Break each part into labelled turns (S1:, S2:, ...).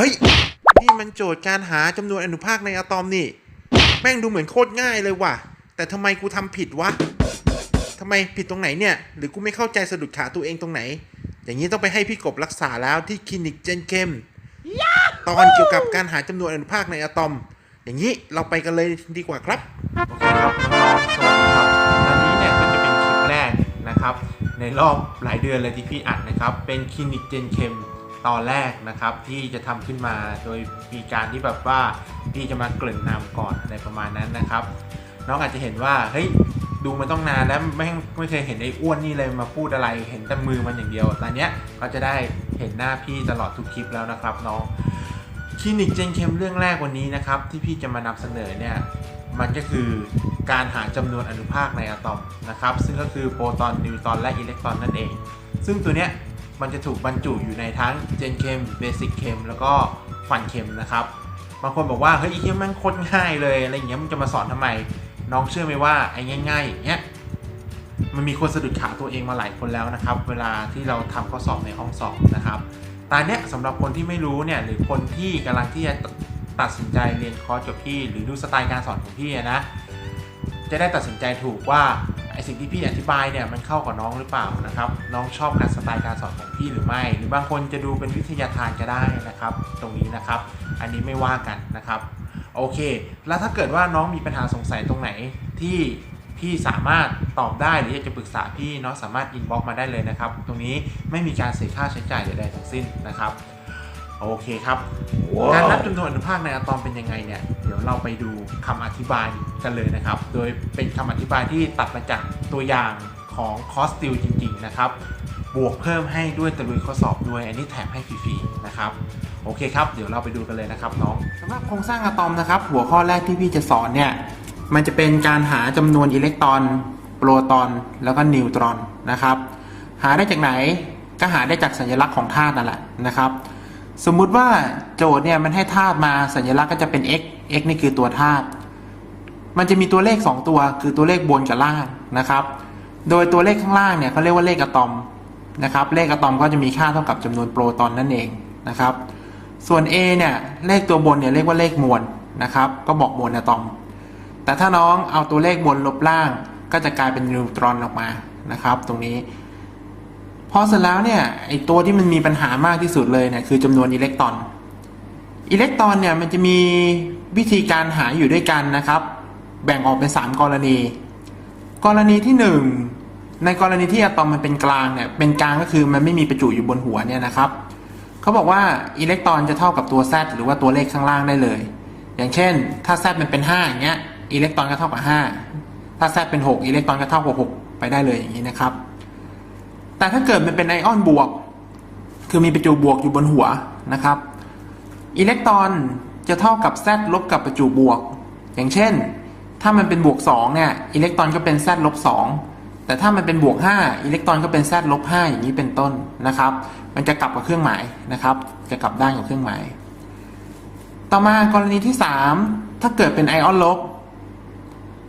S1: เฮ้ย นี่มันโจทย์การหาจำนวนอนุภาคในอะตอมนี่ แม่งดูเหมือนโคตรง่ายเลยว่ะ แต่ทำไมกูทำผิดวะทำไมผิดตรงไหนเนี่ย หรือกูไม่เข้าใจสะดุดขาตัวเองตรงไหน อย่างนี้ต้องไปให้พี่กบรักษาแล้วที่คลินิกเจนเคมตอนเกี่ยวกับการหาจำนวนอนุภาคในอะตอม อย่างนี้เราไปกันเลยดีกว่าครับ
S2: โอเคครับน้องๆสวัสดีครับ อันนี้เนี่ยก็จะเป็นคลิปแรกนะครับ ในรอบหลายเดือนเลยที่พี่อัดนะครับ เป็นคลินิกเจนเคม ตอนแรกนะครับที่จะทำขึ้นมาโดยมีการที่แบบว่าพี่จะมาเกริ่นนำก่อนอะไรประมาณนั้นนะครับ น้องอาจจะเห็นว่าเฮ้ยดูมันต้องนานแล้วไม่ไม่เคยเห็นไอ้อ้วนนี่เลยมาพูดอะไรเห็นแต่มือมันอย่างเดียวตอนเนี้ยก็จะได้เห็นหน้าพี่ตลอดทุกคลิปแล้วนะครับน้องคลินิกเจนเคมเรื่องแรกวันนี้นะครับที่พี่จะมานำเสนอเนี่ยมันก็คือการหาจำนวนอนุภาคในอะตอมนะครับซึ่งก็คือโปรตอนนิวตรอนและอิเล็กตรอนนั่นเอง ซึ่งตัวเนี้ย มันจะถูกบรรจุอยู่ในทั้งเจนเคมเบสิกเคมแล้วก็ฟันเคมนะครับ บางคนบอกว่า เฮ้ยไอ้เหี้ยแม่งโคตรง่ายเลย อะไรอย่างเงี้ยมันจะมาสอนทำไม น้องเชื่อไหมว่าไอ้ง่ายๆอย่างเงี้ยมันมีคนสะดุดขาตัวเองมาหลายคนแล้วนะครับ เวลาที่เราทำข้อสอบในห้องสอบนะครับตอนเนี้ยสำหรับคนที่ไม่รู้เนี่ยหรือคนที่กำลังที่จะตัดสินใจเรียนคอร์สกับพี่ หรือดูสไตล์การสอนของพี่นะจะได้ตัดสินใจถูกว่า อสิ่งที่พี่อธิบายเนี่ยมันเข้ากับน้องหรือเปล่านะครับน้องชอบการสไตล์การสอนของพี่หรือไม่ หรือบางคนจะดูเป็นวิทยาทานก็ได้นะครับ ตรงนี้นะครับ อันนี้ไม่ว่ากันนะครับโอเค แล้วถ้าเกิดว่าน้องมีปัญหาสงสัยตรงไหนที่พี่สามารถตอบได้หรืออยากจะปรึกษาพี่น้องสามารถอินบ็อกมาได้เลยนะครับ ตรงนี้ไม่มีการเสียค่าใช้จ่ายใดๆทั้งสิ้นนะครับ โอเคครับการนับจำนวนอนุภาคในอะตอมเป็นยังไงเนี่ย เดี๋ยวเราไปดูคำอธิบายกันเลยนะครับ โดยเป็นคำอธิบายที่ตัดมาจากตัวอย่างของคอสติลจริง ๆ นะครับ บวกเพิ่มให้ด้วยตะลุยข้อสอบด้วย อันนี้แถมให้ฟรีๆนะครับ โอเคครับ เดี๋ยวเราไปดูกันเลยนะครับน้องสำหรับโครงสร้างอะตอมนะครับ หัวข้อแรกที่พี่จะสอนเนี่ย มันจะเป็นการหาจำนวนอิเล็กตรอน โปรตอน แล้วก็นิวตรอนนะครับ หาได้จากไหน ก็หาได้จากสัญลักษณ์ของธาตุนั่นแหละนะครับ สมมุติว่าโจทย์เนี่ยมันให้ธาตุมาสัญลักษณ์ก็จะเป็น x x นี่คือตัวธาตุมันจะมีตัวเลข 2 ตัวคือตัวเลขบนกับล่างนะครับ โดยตัวเลขข้างล่างเนี่ยเขาเรียกว่าเลขอะตอมนะครับ เลขอะตอมก็จะมีค่าเท่ากับจำนวนโปรตอนนั่นเองนะครับ ส่วน a เนี่ยเลขตัวบนเนี่ยเรียกว่าเลขมวลนะครับ ก็บอกมวลอะตอม แต่ถ้าน้องเอาตัวเลขบนลบล่างก็จะกลายเป็นนิวตรอนออกมานะครับ ตรงนี้ พอเสร็จแล้วเนี่ยไอตัวที่มันมีปัญหามากที่สุดเลยเนี่ยคือจำนวนอิเล็กตรอน อิเล็กตรอนเนี่ยมันจะมีวิธีการหาอยู่ด้วยกันนะครับ แบ่งออกเป็น 3 กรณี กรณีที่ 1 ในกรณีที่อะตอมมันเป็นกลางเนี่ยเป็นกลางก็คือมันไม่มีประจุอยู่บนหัวเนี่ยนะครับเขาบอกว่าอิเล็กตรอนจะเท่ากับตัว z หรือว่าตัวเลขข้างล่างได้เลย อย่างเช่น ถ้า z มันเป็น5อย่างเงี้ยอิเล็กตรอนก็เท่ากับ 5 ถ้า z เป็น 6 อิเล็กตรอนก็เท่ากับ 6 ไปได้เลยอย่างนี้นะครับ แต่ถ้าเกิดมันเป็นไอออนบวก คือมีประจุบวกอยู่บนหัวนะครับ อิเล็กตรอนจะเท่ากับ z ลบกับประจุบวก อย่างเช่น ถ้ามันเป็นบวก2เนี่ยอิเล็กตรอนก็เป็น z ลบ2แต่ถ้ามันเป็นบวก 5 อิเล็กตรอนก็เป็น z ลบ5อย่างนี้เป็นต้นนะครับ มันจะกลับกับเครื่องหมายนะครับ จะกลับด้านกับเครื่องหมาย ต่อมากรณีที่ 3 ถ้าเกิดเป็นไอออนลบ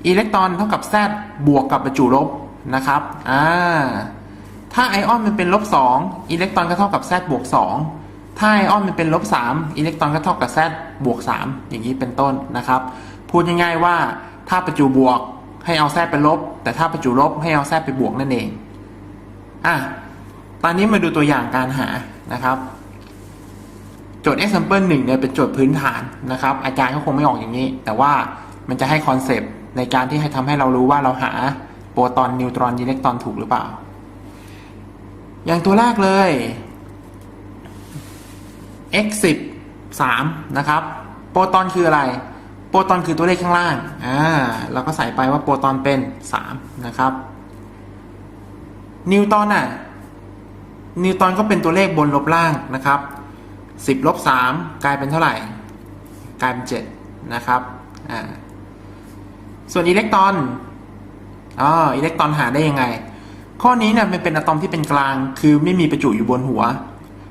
S2: อิเล็กตรอนเท่ากับ z บวกกับประจุลบนะครับ อ่า ถ้าไอออนมันเป็นลบ2อิเล็กตรอนก็เท่ากับ z บวก2ถ้าไอออนมันเป็นลบ3อิเล็กตรอนก็เท่ากับ z บวก3อย่างนี้เป็นต้นนะครับ พูดง่ายๆว่าถ้าประจุบวกให้เอา z เป็นลบ แต่ถ้าประจุลบให้เอา z ไปบวกนั่นเองอะตอนนี้มาดูตัวอย่างการหานะครับโจทย์ example 1เนี่ยเป็นโจทย์พื้นฐานนะครับ อาจารย์ก็คงไม่ออกอย่างนี้ แต่ว่ามันจะให้คอนเซปต์ในการที่ให้ทำให้เรารู้ว่าเราหาโปรตอนนิวตรอนอิเล็กตรอนถูกหรือเปล่า อย่างตัวแรกเลย x 10 3นะครับ โปรตอนคืออะไร โปรตอนคือตัวเลขข้างล่าง อ่า เราก็ใส่ไปว่าโปรตอนเป็น 3 นะครับ นิวตอนน่ะ นิวตอนก็เป็นตัวเลขบนลบล่างนะครับ 10ลบ3กลายเป็นเท่าไหร่ กลายเป็น 7 นะครับ อ่า ส่วนอิเล็กตรอนอ๋ออิเล็กตรอนหาได้ยังไง ข้อนี้เนี่ยมันเป็นอะตอมที่เป็นกลาง คือไม่มีประจุอยู่บนหัว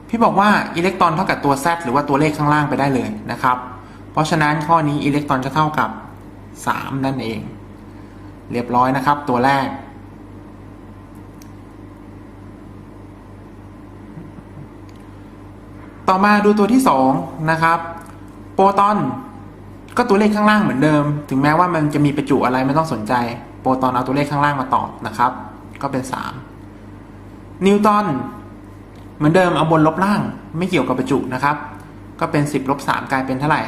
S2: พี่บอกว่าอิเล็กตรอนเท่ากับตัว z หรือว่าตัวเลขข้างล่างไปได้เลยนะครับ เพราะฉะนั้นข้อนี้อิเล็กตรอนจะเท่ากับ 3 นั่นเอง เรียบร้อยนะครับ ตัวแรก ต่อมาดูตัวที่สองนะครับ โปรตอนก็ตัวเลขข้างล่างเหมือนเดิม ถึงแม้ว่ามันจะมีประจุอะไรไม่ต้องสนใจ โปรตอนเอาตัวเลขข้างล่างมาตอบนะครับ ก็เป็น3นิวตันเหมือนเดิมเอาบนลบล่างไม่เกี่ยวกับประจุนะครับ ก็เป็น 10ลบ3กลายเป็นเท่าไหร่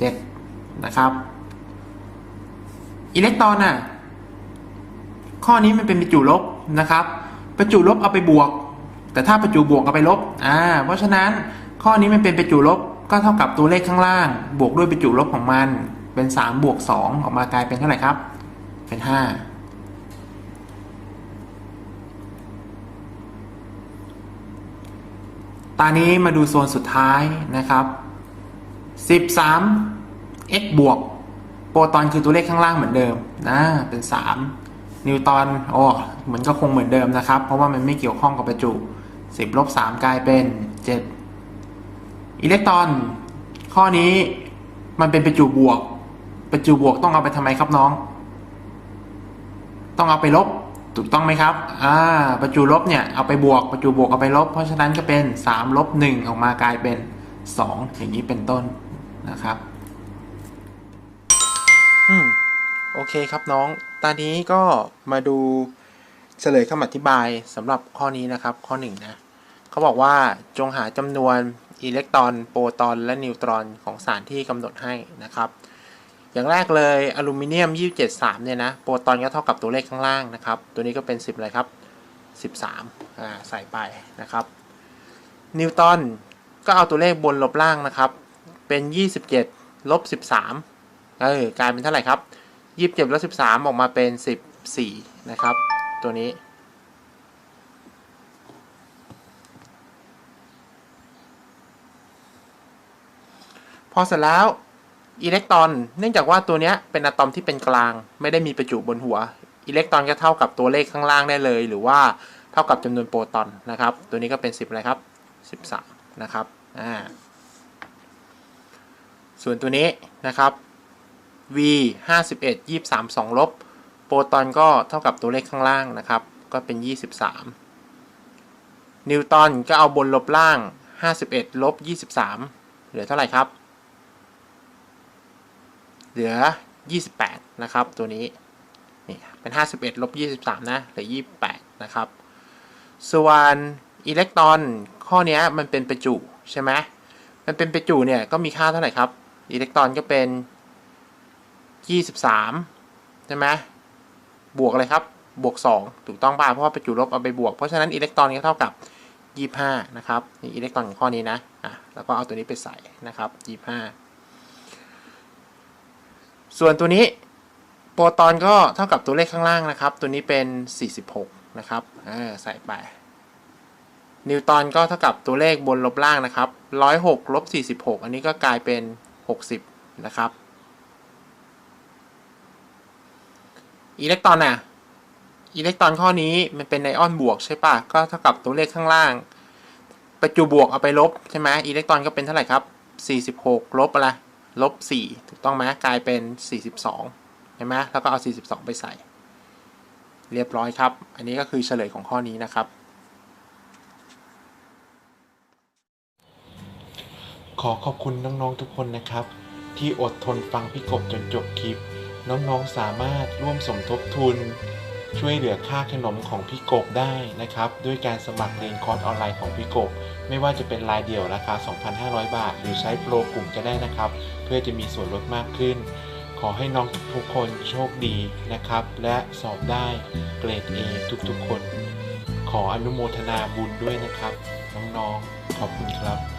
S2: 7 นะครับ อิเล็กตรอนน่ะข้อนี้มันเป็นประจุลบนะครับ ประจุลบเอาไปบวก แต่ถ้าประจุบวกเอาไปลบอ่าเพราะฉะนั้นข้อนี้มันเป็นประจุลบก็เท่ากับตัวเลขข้างล่าง บวกด้วยประจุลบของมัน เป็น 3 บวก 2 ออกมากลายเป็นเท่าไหร่ครับ เป็น 5 ตอนนี้มาดูโซนสุดท้ายนะครับ 13 x บวก โปรตอนคือตัวเลขข้างล่างเหมือนเดิมนะเป็น 3 นิวตอนโอ้เหมือนก็คงเหมือนเดิมนะครับ เพราะว่ามันไม่เกี่ยวข้องกับประจุ 10ลบ3กลายเป็น 7 อิเล็กตรอน ข้อนี้มันเป็นประจุบวก ประจุบวกต้องเอาไปทำไมครับน้อง ต้องเอาไปลบ ถูกต้องไหมครับ อ่า ประจุลบเนี่ย เอาไปบวก ประจุบวกเอาไปลบ เพราะฉะนั้นก็เป็น 3 ลบ 1 ออกมากลายเป็น 2 อย่างนี้เป็นต้นนะครับ อืม โอเคครับน้อง ตอนนี้ก็มาดูเฉลยคำอธิบายสำหรับข้อนี้นะครับ ข้อหนึ่งนะ เขาบอกว่าจงหาจำนวนอิเล็กตรอน โปรตอน และนิวตรอนของสารที่กำหนดให้นะครับ อย่างแรกเลยอลูมิเนียม 273 เนี่ยนะ โปรตอนก็เท่ากับตัวเลขข้างล่างนะครับ ตัวนี้ก็เป็น 10เลยครับ 13อ่าใส่ไปนะครับ นิวตันก็เอาตัวเลขบนลบล่างนะครับ เป็น 27 ลบ 13 เออกลายเป็นเท่าไหร่ครับ 27 ลบ 13 ออกมาเป็น 14 นะครับ ตัวนี้พอเสร็จแล้ว อิเล็กตรอน เนื่องจากว่าตัวนี้เป็นอะตอมที่เป็นกลาง ไม่ได้มีประจุบนหัว อิเล็กตรอนก็เท่ากับตัวเลขข้างล่างได้เลย หรือว่าเท่ากับจำนวนโปรตอนนะครับ ตัวนี้ก็เป็น 10อะไรครับ 13 นะครับอ่าส่วนตัวนี้นะครับ v 51 23 2ลบ โปรตอนก็เท่ากับตัวเลขข้างล่างนะครับ ก็เป็น 23 นิวตันก็เอาบนลบล่าง 51 ลบ 23 เหลือเท่าไหร่ครับ เหลือ 28 นะครับ ตัวนี้นี่เป็น 51ลบ23 นะเหลือ 28 นะครับ ส่วนอิเล็กตรอนข้อนี้มันเป็นประจุใช่ไหมมันเป็นประจุเนี่ยก็มีค่าเท่าไหร่ครับ อิเล็กตรอนก็เป็น 23 ใช่ไหมบวกอะไรครับ บวก 2 ถูกต้องป่ะเพราะว่าประจุลบเอาไปบวก เพราะฉะนั้นอิเล็กตรอนก็เท่ากับ 25 นะครับนี่อิเล็กตรอนของข้อนี้นะอะแล้วก็เอาตัวนี้ไปใส่นะครับ 25 ส่วนตัวนี้โปรตอนก็เท่ากับตัวเลขข้างล่างนะครับ ตัวนี้เป็น 46 นะครับเออใส่ไป นิวตอนก็เท่ากับตัวเลขบนลบล่างนะครับ 106ลบ46 อันนี้ก็กลายเป็น 60 นะครับ อิเล็กตรอนน่ะ อิเล็กตรอนข้อนี้มันเป็นไอออนบวกใช่ปะก็เท่ากับตัวเลขข้างล่าง ประจุบวกเอาไปลบใช่ไหมอิเล็กตรอนก็เป็นเท่าไหร่ครับ 46 ลบอะไร ลบ4ถูกต้องไหมกลายเป็น 42เห็นไหมแล้วก็เอา 42 ไปใส่ เรียบร้อยครับ อันนี้ก็คือเฉลยของข้อนี้นะครับ
S1: ขอขอบคุณน้องๆทุกคนนะครับ ที่อดทนฟังพี่กบจนจบคลิป น้องๆสามารถร่วมสมทบทุน ช่วยเหลือค่าขนมของพี่กบได้นะครับ ด้วยการสมัครเรียนคอร์สออนไลน์ของพี่กบ ไม่ว่าจะเป็นรายเดี่ยวราคา 2,500 บาท หรือใช้โปรกลุ่มก็ได้นะครับ เพื่อจะมีส่วนลดมากขึ้น ขอให้น้องทุกคนโชคดีนะครับ และสอบได้เกรด A ทุกๆคน ขออนุโมทนาบุญด้วยนะครับ น้องๆขอบคุณครับ